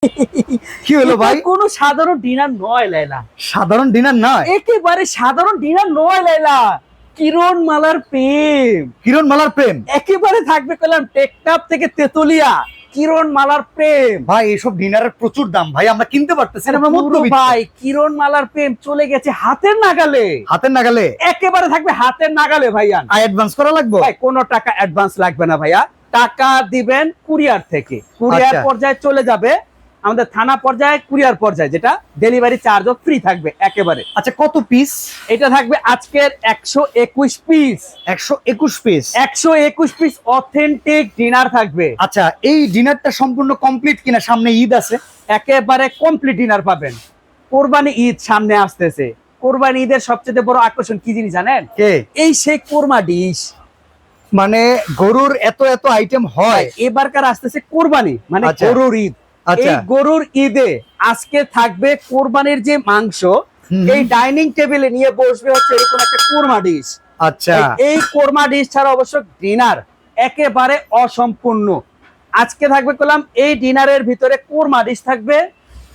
কি হলো ভাই? কোনো সাধারণ ডিনার নয় লাইলা সাধারণ ডিনার নয়? একেবারে সাধারণ ডিনার নয় লাইলা কিরণ মালার প্রেম। কিরণ মালার প্রেম? একেবারে থাকবে কলাম টেকটাপ থেকে তেতুলিয়া। কিরণ মালার প্রেম। ভাই এসব ডিনারের প্রচুর দাম। ভাই আমরা কিনতে পারতেছি ভাই কিরণ মালার প্রেম চলে গেছে হাতের নাগালে। হাতের নাগালে? একেবারে থাকবে হাতের নাগালে ভাইয়ান আই অ্যাডভান্স করা লাগবে? ভাই কোনো টাকা অ্যাডভান্স লাগবে না ভাইয়া। টাকা দিবেন কুরিয়ার থেকে। কুরিয়ার আচ্ছা। পর্যায়ে চলে যাবে। আমাদের থানা পর্যায়ে কুরিয়ার পর্যায়ে যেটা ডেলিভারি চার্জও ফ্রি থাকবে একেবারে। আচ্ছা কত পিস এটা থাকবে আজকের একশো একুশ পিস একশো একুশ পিস একশো একুশ পিস অথেন্টিক ডিনার থাকবে। আচ্ছা এই ডিনারটা সম্পূর্ণ কমপ্লিট কিনা? সামনে ঈদ আছে। একেবারে কমপ্লিট ডিনার পাবেন। কোরবানি ঈদ সামনে আসতেছে। কোরবানি ঈদের সবচেয়ে বড় আকর্ষণ কি জিনিস জানেন? কে? এই সেই কোরমা ডিশ মানে গরুর এত এত আইটেম হয়। এবারকার আসতেছে কোরবানি মানে আচ্ছা। গরুর ঈদ। এই গরুর ঈদে আজকে থাকবে কোরবানির যে মাংস এই ডাইনিং টেবিলে নিয়ে বসবে হচ্ছে এরকম একটা কোরমা ডিশ। আচ্ছা। এই কোরমা ডিশ ছাড়া অবশ্য ডিনার একেবারে অসম্পূর্ণ। আজকে থাকবে কলাম এই ডিনারের ভিতরে কোরমা ডিশ থাকবে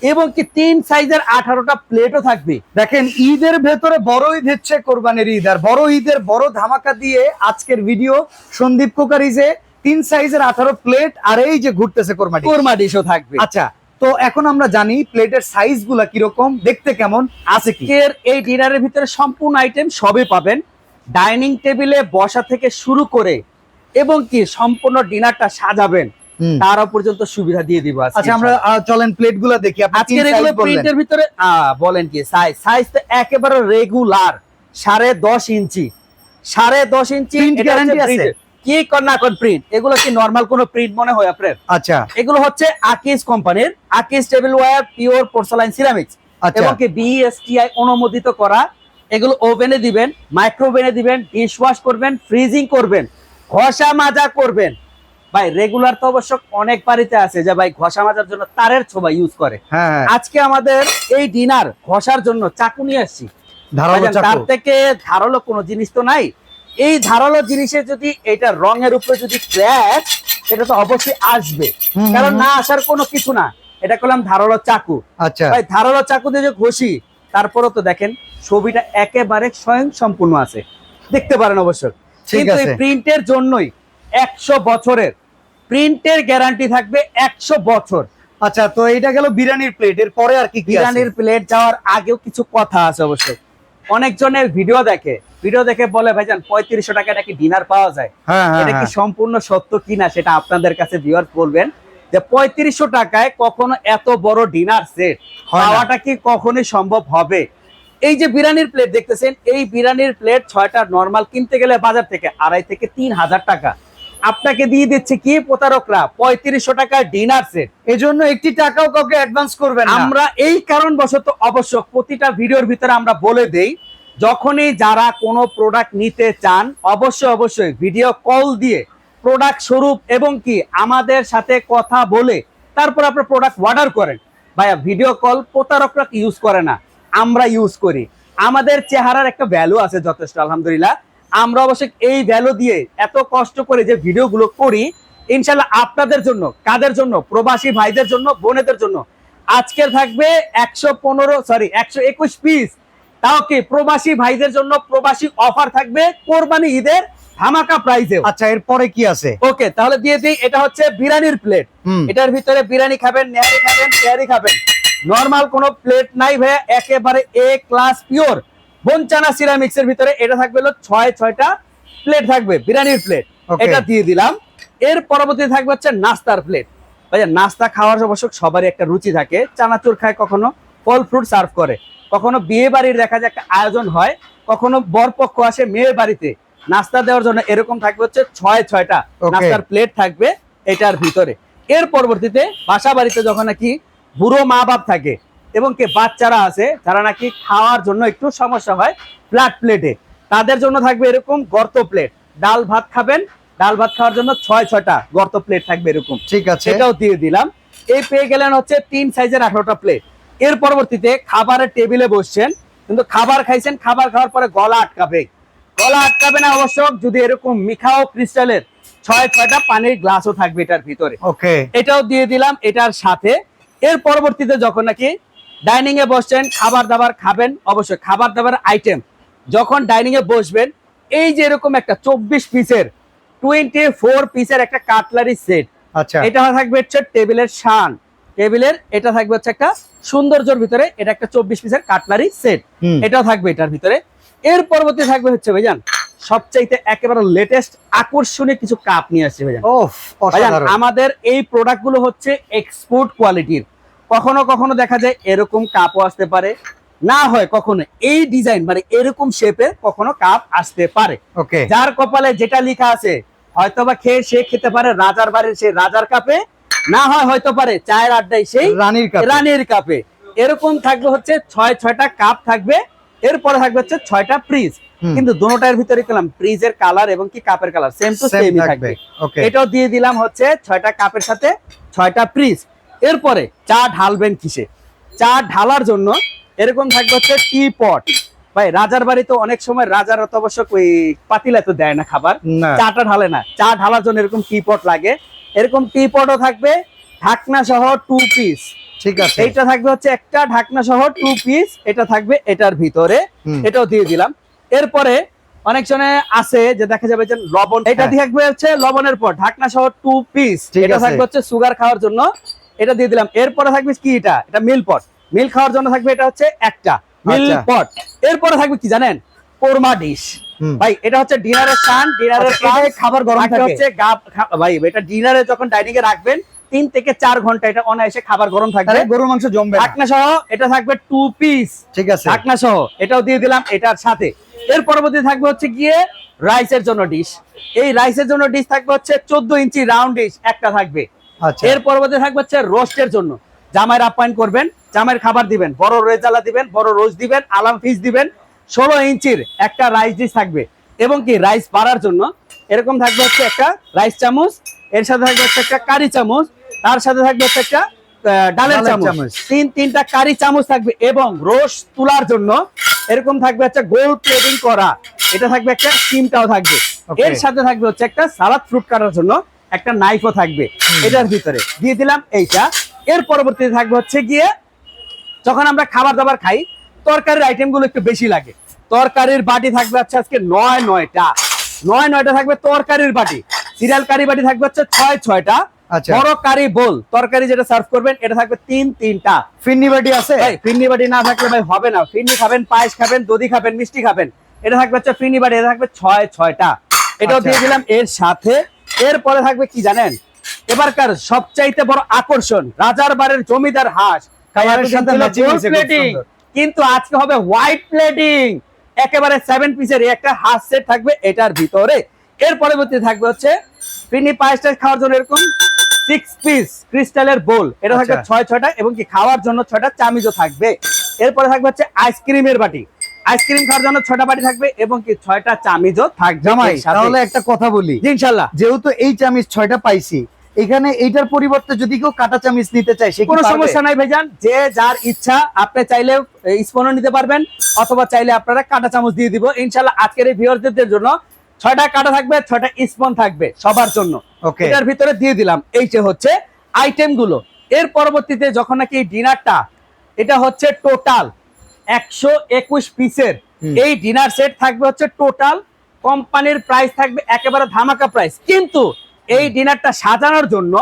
এবং কি তিন সাইজের আঠারোটা প্লেটও থাকবে। দেখেন ঈদের ভেতরে বড় ঈদ হচ্ছে কোরবানির ঈদ আর বড় ঈদের বড় ধামাকা দিয়ে আজকের ভিডিও সন্দীপ কুকারিজে তিন সাইজের আঠারো প্লেট আর এই যে ঘুরতেছে কোরবানি কোরমা ডিশও থাকবে। আচ্ছা তো এখন আমরা জানি প্লেটের সাইজগুলা কীরকম দেখতে কেমন আছে কি? আজকের এই ডিনারের ভিতরে সম্পূর্ণ আইটেম সবই পাবেন। ডাইনিং টেবিলে বসা থেকে শুরু করে এবং কি সম্পূর্ণ ডিনারটা সাজাবেন। তারও পর্যন্ত সুবিধা দিয়ে দিব আচ্ছা আমরা চলেন প্লেটগুলা দেখি। আজকের এগুলো। প্রিন্টের ভিতরে বলেন কি সাইজ সাইজ তো একেবারে রেগুলার সাড়ে দশ ইঞ্চি। সাড়ে দশ ইঞ্চি guarantee আছে? Print। কি কর না কর প্রিন্ট এগুলো কি নর্মাল কোন প্রিন্ট মনে হয় আপনার? আচ্ছা। এগুলো হচ্ছে আকিস কোম্পানির Akij tableware pure porcelain ceramics আচ্ছা। এবং কি বিএসটিআই অনুমোদিত করা। এগুলো ওভেনে দিবেন মাইক্রোওভেনে দিবেন ডিশ ওয়াশ করবেন ফ্রিজিং করবেন ঘষা মাজা করবেন। ভাই রেগুলার তো অবশ্য অনেক বাড়িতে আছে যে ভাই ঘষা মাজার জন্য তারের ছোবা ইউজ করে। হ্যাঁ হ্যাঁ। আজকে আমাদের এই ডিনার ঘষার জন্য চাকু নিয়ে আসছি। তার থেকে ধারালো কোনো জিনিস তো নাই। এই ধারালো জিনিসে যদি এটা রঙের উপরে যদি ক্র্যাচ সেটা তো অবশ্যই আসবে। কারণ না আসার কোনো কিছু না। এটা করলাম ধারালো চাকু। আচ্ছা। ভাই ধারালো চাকু দিয়ে যে ঘষি তারপরেও তো দেখেন ছবিটা একেবারে স্বয়ং সম্পূর্ণ আছে। দেখতে পারেন অবশ্য। কিন্তু এই প্রিন্টের জন্যই একশো বছরের প্রিন্টের গ্যারান্টি থাকবে একশো বছর। আচ্ছা তো এইটা গেল বিরিয়ানির প্লেট এর পরে আর কি বিরিয়ানির প্লেট যাওয়ার আগেও কিছু কথা আছে অবশ্য। অনেকজনের ভিডিও দেখে। ভিডিও দেখে বলে ভাইজান পঁয়ত্রিশশো টাকা নাকি ডিনার পাওয়া যায়? হ্যাঁ হ্যাঁ এটা কি হ্যাঁ। সম্পূর্ণ সত্য কিনা সেটা আপনাদের কাছে ভিউয়ার বলবেন। যে পঁয়ত্রিশশো টাকায় কখনো এত বড় ডিনার সেট পাওয়াটা কি কখনোই সম্ভব হবে? এই যে বিরিয়ানির প্লেট দেখতেছেন এই বিরিয়ানির প্লেট ছয়টা নর্মাল কিনতে গেলে বাজার থেকে আড়াই থেকে তিন হাজার টাকা। আপনাকে দিয়ে দিচ্ছে কি? প্রতারকরা। পঁয়ত্রিশশো টাকার ডিনার সেট এজন্য একটি টাকাও কাউকে অ্যাডভান্স করবেন না। আমরা এই কারণবশত অবশ্য প্রতিটা ভিডিওর ভিতরে আমরা বলে দেই যখনই যারা কোনো প্রোডাক্ট নিতে চান অবশ্যই অবশ্যই ভিডিও কল দিয়ে প্রোডাক্ট স্বরূপ এবং কি আমাদের সাথে কথা বলে তারপর আপনার প্রোডাক্ট অর্ডার করেন। ভাইয়া ভিডিও কল প্রতারকরা ইউজ করে না। আমরা ইউজ করি। আমাদের চেহারার একটা ভ্যালু আছে যথেষ্ট আলহামদুলিল্লাহ। আমরা অবশ্যই এই ভ্যালু দিয়ে এত কষ্ট করে যে ভিডিওগুলো করি ইনশাল্লাহ আপনাদের জন্য কাদের জন্য প্রবাসী ভাইদের জন্য বোনেদের জন্য আজকের থাকবে একশো পনেরো সরি একশো একুশ পিস তাও কি প্রবাসী ভাইদের জন্য প্রবাসী অফার থাকবে কোরবানি ঈদের ধামাকা প্রাইজে আচ্ছা এর পরে কি আছে? ওকে তাহলে দিয়ে দিই এটা হচ্ছে বিরিয়ানির প্লেট এটার ভিতরে বিরিয়ানি খাবেন নেহারি খাবেন তেহারি খাবেন। নর্মাল কোনো প্লেট নাই ভাইয়া একেবারে A class pure bone china ceramics এর ভিতরে এটা থাকবে হলো ছয় ছয়টা প্লেট থাকবে বিরিয়ানির প্লেট এটা দিয়ে দিলাম। এর পরবর্তী থাকবে হচ্ছে নাস্তার প্লেট ভাইয়া নাস্তা খাওয়ার অবশ্য সবারই একটা রুচি থাকে। চানাচুর খায় কখনো ফল ফ্রুট সার্ভ করে। কখনো বিয়ে বাড়ির দেখা যায় একটা আয়োজন হয় কখনো বরপক্ষ আসে মেয়ের বাড়িতে। নাস্তা দেওয়ার জন্য এরকম থাকবে হচ্ছে ছয় ছয়টা নাস্তার প্লেট থাকবে এটার ভিতরে। এর পরবর্তীতে বাসা বাড়িতে যখন নাকি বুড়ো মা বাপ থাকে এবং কে বাচ্চারা আছে যারা নাকি খাওয়ার জন্য একটু সমস্যা হয় ফ্ল্যাট প্লেটে তাদের জন্য থাকবে এরকম গর্ত প্লেট ডাল ভাত খাবেন ডাল ভাত খাওয়ার জন্য ছয় ছয়টা গর্ত প্লেট থাকবে এরকম। ঠিক আছে। সেটাও দিয়ে দিলাম। এই পেয়ে গেলেন হচ্ছে তিন সাইজের আঠারোটা প্লেট এর পরবর্তীতে খাবারের টেবিলে বসছেন কিন্তু খাবার খাইছেন খাবার খাওয়ার পরে গলা আটকাবে। গলা আটকাবে না অবশ্য যদি এরকম মিখাও ক্রিস্টালের ছয় ছয়টা পানির গ্লাসও থাকবে এটার ভিতরে। ওকে এটাও দিয়ে দিলাম এটার সাথে। এর পরবর্তীতে যখন নাকি ডাইনিং এ বসছেন খাবার দাবার খাবেন অবশ্যই খাবার দাবার আইটেম যখন ডাইনিং এ বসবেন এই যে এরকম একটা চব্বিশ পিসের টোয়েন্টি ফোর পিসের একটা কাটলারি সেট। আচ্ছা। এটা থাকবে হচ্ছে টেবিলের শান। টেবিলের এটা থাকবে হচ্ছে একটা সৌন্দর্যের ভিতরে এটা একটা চব্বিশ পিসের কাটলারি সেট। এটাও থাকবে এটার ভিতরে। এর পরবর্তী থাকবে হচ্ছে ভাইজান সবচাইতে একেবারে লেটেস্ট আকর্ষণীয় কিছু কাপ নিয়ে আসছে ভাইজান। আমাদের এই প্রোডাক্টগুলো হচ্ছে এক্সপোর্ট কোয়ালিটির কখনো কখনো দেখা যায় এরকম কাপও আসতে পারে। না হয় কখনো এই ডিজাইন মানে এরকম শেপের কখনো কাপ আসতে পারে। ওকে যার কপালে যেটা লেখা আছে হয়তো বা খেয়ে সে খেতে পারে রাজার বাড়ির সেই রাজার কাপে না হয় হয়তো পারে চায়ের আড্ডায় সেই রানীর কাপ। রানীর কাপে। এরকম থাকবে হচ্ছে ছয় ছয়টা কাপ থাকবে এরপরে থাকবে হচ্ছে ছয়টা ফ্রিজ কিন্তু দুটোটার ভিতরে পেলাম ফ্রিজের কালার এবং কি কাপের কালার সেম টু সেম সেমই থাকবে এটাও দিয়ে দিলাম হচ্ছে ছয়টা কাপের সাথে ছয়টা ফ্রিজ এরপরে চা ঢালবেন কিসে? চা ঢালার জন্য এরকম থাকবে হচ্ছে টি পট ভাই রাজার বাড়িতে অনেক সময় রাজার তো অবশ্য ওই পাতিলা তো দেয় না খাবার। চাটা ঢালে না। চা ঢালার জন্য এরকম টি পট লাগে। এরকম টি পটও থাকবে ঢাকনা সহ টু পিস ঠিক আছে। এইটা থাকবে হচ্ছে একটা ঢাকনা সহ টু পিস এটা থাকবে এটার ভিতরে। এটাও দিয়ে দিলাম। এরপরে অনেক জনে আছে যে দেখা যাবে যে লবণ এটা হ্যাঁ। দিয়ে থাকবে হচ্ছে লবণের পর ঢাকনা সহ টু পিস এটা থাকবে হচ্ছে সুগার খাওয়ার জন্য এটা দিয়ে দিলাম। এরপরে থাকবে কি এটা? এটা মিল পট মিল খাওয়ার জন্য থাকবে এটা হচ্ছে একটা। মিল আচ্ছা। পট এরপরে থাকবে কি জানেন? কোরমা ডিশ ভাই এটা হচ্ছে ডিনারের সান ডিনারের আচ্ছা, খাবার গরম থাকে। হচ্ছে ভাই এটা ডিনারে যখন ডাইনিং এ রাখবেন তিন থেকে চার ঘণ্টা এটা অনায়াসে খাবার গরম থাকবে। গরুর মাংস জমবে ঢাকনা সহ এটা থাকবে টু পিস ঠিক আছে। ঢাকনা সহ এটাও দিয়ে দিলাম এটার সাথে। এর পরবর্তী থাকবে হচ্ছে গিয়ে রাইসের জন্য ডিশ এই রাইসের জন্য ডিশ থাকবে হচ্ছে চোদ্দ ইঞ্চি রাউন্ড ডিশ একটা থাকবে। আচ্ছা এর পরবর্তী থাকবে হচ্ছে রোস্টের জন্য। জামাইয়ের আপ্যায়ন করবেন জামাইয়ের খাবার দিবেন বড় রেজালা দিবেন বড় রোস্ট দিবেন আলাম ফিস দিবেন ষোলো ইঞ্চির একটা রাইস ডিশ থাকবে। এবং কি রাইস পাড়ার জন্য এরকম থাকবে হচ্ছে একটা রাইস চামচ এর সাথে থাকবে হচ্ছে একটা কারি চামচ তার সাথে থাকবে হচ্ছে একটা ডালের চামচ। তিন তিনটা কারি চামচ থাকবে এবং রোস তোলার জন্য এরকম থাকবে হচ্ছে গোল প্লেটিং করা। এটা থাকবে একটা সিমটাও থাকবে। এর সাথে থাকবে হচ্ছে একটা সালাদ ফ্রুট কাটার জন্য একটা নাইফও থাকবে এটার ভিতরে। দিয়ে দিলাম এইটা। এর পরবর্তীতে থাকবে হচ্ছে গিয়ে যখন আমরা খাবার দাবার খাই তরকারির আইটেমগুলো একটু বেশি লাগে। তরকারির বাটি থাকবে হচ্ছে আজকে নয় নয়টা। নয় নয়টা থাকবে তরকারির বাটি। সিরিয়াল কারি বাটি থাকবে হচ্ছে ছয় ছয়টা। আচ্ছা। বড় কারি বোল। তরকারি যেটা সার্ভ করবেন এটা থাকবে তিন তিনটা। ফিন্নি বাটি আছে? বাটি না থাকলে ভাই হবে না। ফিরনি খাবেন পায়েস খাবেন দধি খাবেন মিষ্টি খাবেন। এটা থাকবে হচ্ছে বাটি এটা থাকবে ছয় ছয়টা। এটাও আচ্ছা। দিয়ে দিলাম এর সাথে এরপরে থাকবে কি জানেন? এবারকার সবচাইতে বড় আকর্ষণ রাজার বাড়ির জমিদার হাঁস। কিন্তু আজকে হবে হোয়াইট প্লেটিং একেবারে সেভেন পিসের একটা হাঁস সেট থাকবে এটার ভিতরে। এর পরবর্তী থাকবে হচ্ছে ফিরনি পায়েসটা খাওয়ার জন্য এরকম সিক্স পিস ক্রিস্টালের বোল এটা থাকবে আচ্ছা। ছয় ছয়টা এবং কি খাওয়ার জন্য ছয়টা চামিজও থাকবে। এরপরে থাকবে হচ্ছে আইসক্রিমের বাটি। আইসক্রিম খাওয়ার জন্য ছয়টা বাটি থাকবে এবং কি ছয়টা চামিজও থাকবে জামাই তাহলে একটা কথা বলি। ইনশাল্লাহ। যেহেতু এই চামিচ ছয়টা পাইছি এখানে এইটার পরিবর্তে যদি কেউ কাটা চামিচ নিতে চায় সে কোনো সমস্যা নাই ভাইজান। যে যার ইচ্ছা আপনি চাইলে স্পনও নিতে পারবেন অথবা চাইলে আপনারা কাটা চামচ দিয়ে দিব। ইনশাল্লাহ আজকের এই ভিউয়ারদের জন্য ছয়টা কাটা থাকবে ছয়টা স্পন থাকবে সবার জন্য। ওকে। এটার ভিতরে দিয়ে দিলাম। এই যে হচ্ছে আইটেমগুলো। এর পরবর্তীতে যখন নাকি ডিনারটা এটা হচ্ছে টোটাল একশো একুশ পিসের। এই ডিনার সেট থাকবে হচ্ছে টোটাল কোম্পানির প্রাইস থাকবে একেবারে ধামাকা প্রাইস। কিন্তু এই ডিনারটা সাজানোর জন্য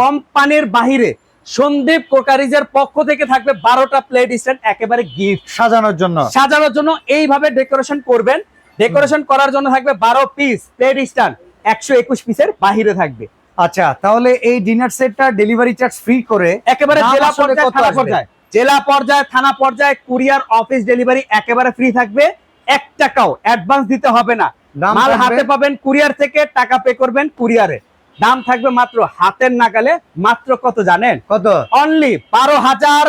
কোম্পানির বাহিরে সন্দীপ কোকারিজের পক্ষ থেকে থাকবে বারোটা প্লেট স্ট্যান্ড একেবারে গিফট সাজানোর জন্য। সাজানোর জন্য এইভাবে ডেকোরেশন করবেন। ডেকোরেশন করার জন্য থাকবে বারো পিস প্লেট স্ট্যান্ড। একশো একুশ পিসের বাহিরে থাকবে। আচ্ছা তাহলে এই ডিনার সেটটা ডেলিভারি চার্জ ফ্রি করে একেবারে জেলা পর্যায়ে। জেলা পর্যায়ে থানা পর্যায়ে কুরিয়ার অফিস ডেলিভারি একেবারে ফ্রি থাকবে। এক টাকাও অ্যাডভান্স দিতে হবে না। মাল হাতে পাবেন কুরিয়ার থেকে টাকা পে করবেন কুরিয়ারে। দাম থাকবে মাত্র হাতের নাগালে। মাত্র কত জানেন? কত? অনলি বারো হাজার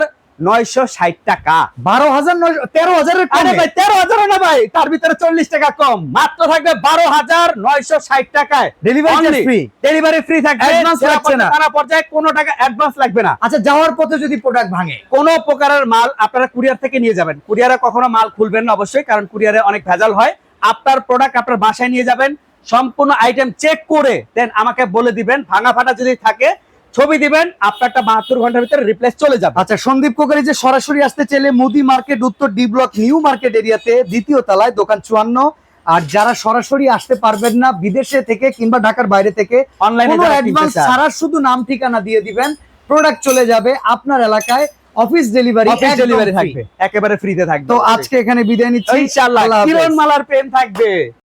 নয়শো ষাট টাকা। বারো হাজার নয় তেরো হাজারের আরে ভাই তেরো হাজার না ভাই তার ভিতরে চল্লিশ টাকা কম। মাত্র থাকবে বারো হাজার নয়শো ষাট টাকায়। Delivery charge ডেলিভারি ফ্রি থাকবে Advance জেলা না? পর্যায়ে, পর্যায়ে কোনো টাকা অ্যাডভান্স লাগবে না। আচ্ছা যাওয়ার পথে যদি প্রোডাক্ট ভাঙে? কোনো প্রকারের মাল আপনারা কুরিয়ার থেকে নিয়ে যাবেন। কুরিয়ারে কখনো মাল খুলবেন না অবশ্যই কারণ কুরিয়ারে অনেক ভেজাল হয়। আপনার প্রোডাক্ট আপনার বাসায় নিয়ে যাবেন সম্পূর্ণ আইটেম চেক করে দেন আমাকে বলে দিবেন। ভাঙা ফাটা যদি থাকে ছবি দিবেন আপনারটা বাহাত্তর ঘণ্টার ভিতরে রিপ্লেস চলে যাবে। আচ্ছা সন্দীপ কোকারি যে সরাসরি আসতে চাইলে মুদি মার্কেট উত্তর ডি ব্লক নিউ মার্কেট এরিয়াতে দ্বিতীয় তলায় দোকান চুয়ান্ন। আর যারা সরাসরি আসতে পারবেন না বিদেশে থেকে কিংবা ঢাকার বাইরে থেকে অনলাইনে অ্যাডভান্স ছাড়া শুধু নাম ঠিকানা দিয়ে দিবেন প্রোডাক্ট চলে যাবে আপনার এলাকায় অফিস ডেলিভারি অফিস ডেলিভারি থাকবে একেবারে ফ্রিতে থাকবে। তো আজকে এখানে বিদায় নিচ্ছি। ইনশাআল্লাহ কিরণ মালার পেন থাকবে।